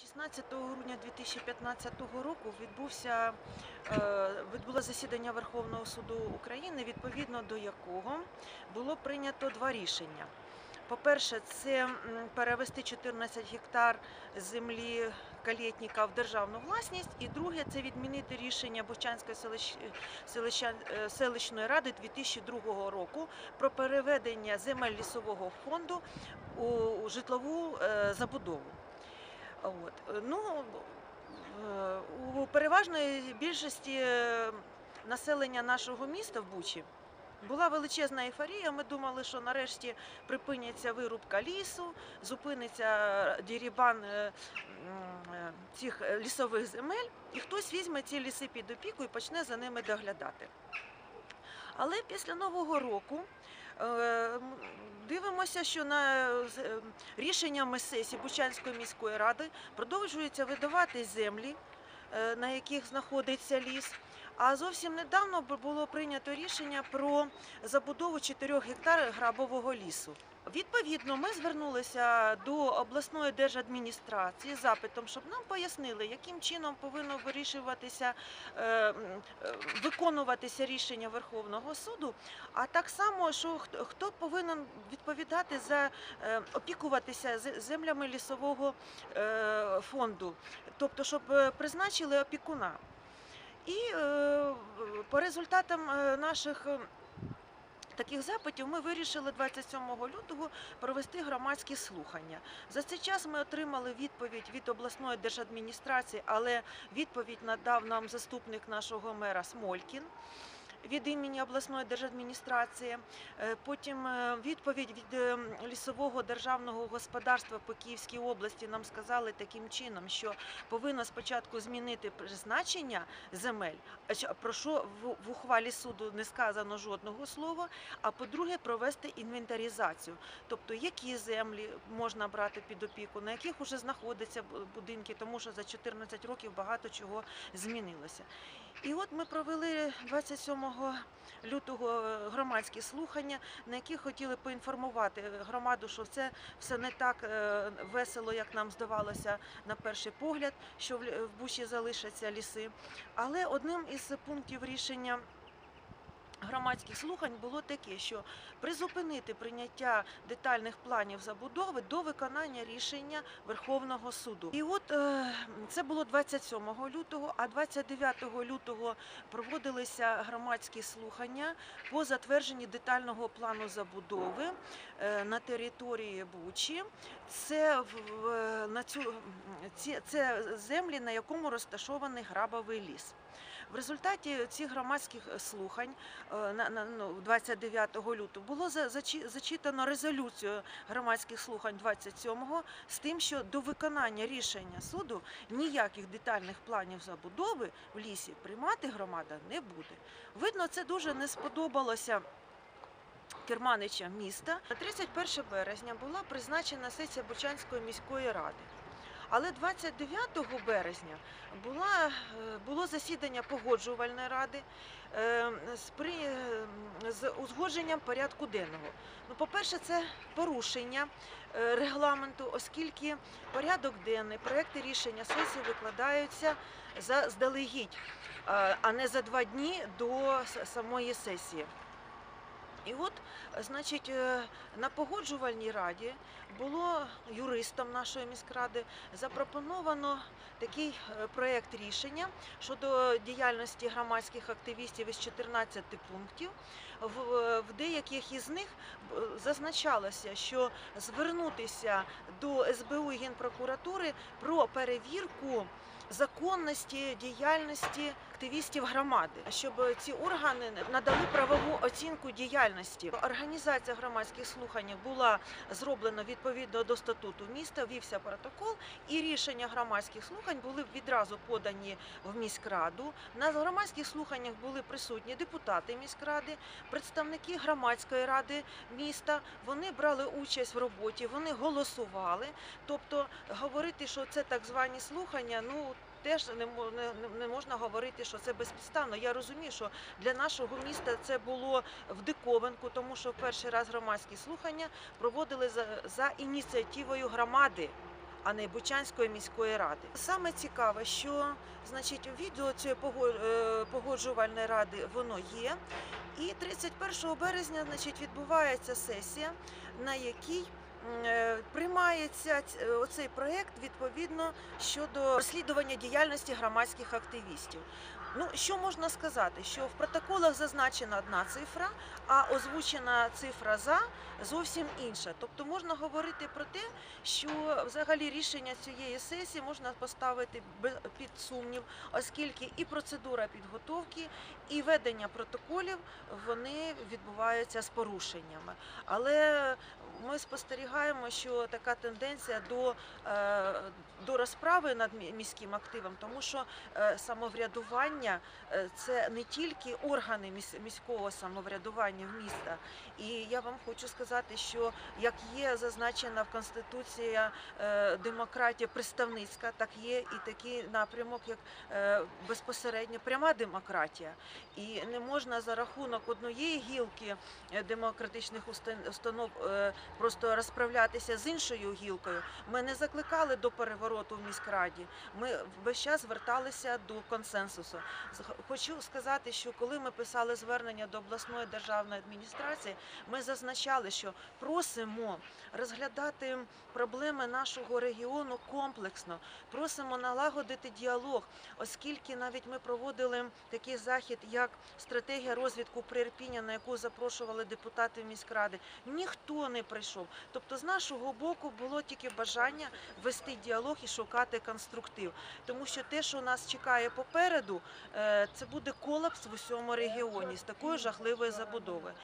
16 грудня 2015 року відбувся е, відбулося засідання Верховного суду України, відповідно до якого було прийнято два рішення. По-перше, це перевести 14 гектар землі Калєтніка в державну власність, і друге це відмінити рішення Бучанської селищ... селища- е, селищної ради 2002 року про переведення земель лісового фонду у житлову е, забудову. От. е, Ну, е, у переважної більшості е, населення нашого міста в Бучі була величезна ейфорія. Ми думали, що нарешті припиняться вирубка лісу, зупиниться дірібан цих лісових земель, і хтось візьме ці ліси під опіку і почне за ними доглядати. Але після Нового року дивимося, що на е, рішеннями сесії Бучанської міської ради продовжуються видавати землі, е, на яких знаходиться ліс. А зовсім недавно бу- було прийнято рішення про забудову 4 гектар грабового лісу. Відповідно, ми звернулися до обласної держадміністрації з запитом, щоб нам пояснили, яким чином повинно вирішуватися, е, е, виконуватися рішення Верховного суду, а так само, що хто, повинен відповідати за е, опікуватися землями лісового фонду, тобто, щоб призначили опікуна. І по результатам наших таких запитів ми вирішили 27 лютого провести громадські слухання. За цей час ми отримали відповідь від обласної держадміністрації, але відповідь надав нам заступник нашого мера Смолькін. Від імені обласної держадміністрації, Е, потім е, відповідь від е, лісового державного господарства по Київській області нам сказали таким чином, що повинно спочатку змінити призначення земель, про що в ухвалі суду не сказано жодного слова. А по-друге, провести інвентаризацію, тобто які землі можна брати під опіку, на яких вже знаходяться будинки, тому що за 14 років багато чого змінилося. І от ми провели 27 лютого е, громадські слухання, на яких хотіли поінформувати громаду, що це все не так е, весело, як нам здавалося на перший погляд, що в Бучі залишаться ліси. Але одним із пунктів рішення. Громадських слухань було таке, що призупинити прийняття детальних планів забудови до виконання рішення Верховного суду. І от е, це було 27 лютого, а 29 лютого проводилися громадські слухання по затвердженні детального плану забудови е, на території Бучі. Це на цю це землі, на якому розташований грабовий ліс. В результаті цих громадських слухань е, 29 лютого було зачитано резолюцію громадських слухань 27-го з тим, що до виконання рішення суду ніяких детальних планів забудови в лісі приймати громада не буде. Видно, це дуже не сподобалося. Керманича міста 31 березня була призначена сесія Бучанської міської ради. Але 29 березня була, е, було засідання погоджувальної ради е, з, при, е, з узгодженням порядку денного. Ну, по-перше, це порушення регламенту, оскільки порядок денний, проекти рішення сесії викладаються заздалегідь, а не за два дні до самої сесії. І от, значить, е, на погоджувальній раді було юристам нашої міськради запропоновано такий е, проєкт рішення щодо діяльності громадських активістів із 14 пунктів. В, е, деяких із них зазначалося, що звернутися до СБУ і Генпрокуратури про перевірку законності діяльності активістів громади, щоб ці органи надали правову оцінку діяльності. Організація громадських слухань була зроблена відповідно до статуту міста, вівся протокол, і рішення громадських слухань були відразу подані в міськраду. На громадських слуханнях були присутні депутати міськради, представники громадської ради міста. Вони брали участь в роботі, вони голосували. Тобто говорити, що це так звані слухання, ну теж не, не, можна говорити, що це безпідставно. Я розумію, що для нашого міста це було в диковинку, тому що перший раз громадські слухання проводили за, за ініціативою громади. а не Бучанської міської ради. Саме цікаве, що значить відео цієї е, погоджувальної ради воно є. І 31 березня значить, відбувається сесія, на якій приймається ць- е, оцей проект відповідно щодо розслідування діяльності громадських активістів. Ну, що можна сказати? Що в протоколах зазначена одна цифра, а озвучена цифра за зовсім інша. Тобто можна говорити про те, що взагалі рішення цієї сесії можна поставити під сумнів, оскільки і процедура підготовки, і ведення протоколів вони відбуваються з порушеннями. Але ми спостерігаємо, що така тенденція до, е, до розправи над міським активом, тому що е, самоврядування е, це не тільки органи міс- міського самоврядування в міста. І я вам хочу сказати, що як є зазначена в Конституції е, демократія представницька, так є і такий напрямок, як е, безпосередньо пряма демократія. І не можна за рахунок однієї гілки демократичних установ просто розправлятися з іншою гілкою. Ми не закликали до перевороту в міськраді. Ми весь час зверталися до консенсусу. Хочу сказати, що коли ми писали звернення до обласної державної адміністрації, ми зазначали, що просимо розглядати проблеми нашого регіону комплексно, просимо налагодити діалог, оскільки навіть ми проводили такий захід, як стратегія розвитку Приірпіння, на яку запрошували депутати міськради. Ніхто не прийшов. Тобто, з нашого боку було тільки бажання вести діалог і шукати конструктив, тому що те, що нас чекає попереду, це буде колапс в усьому регіоні з такої жахливої забудовою.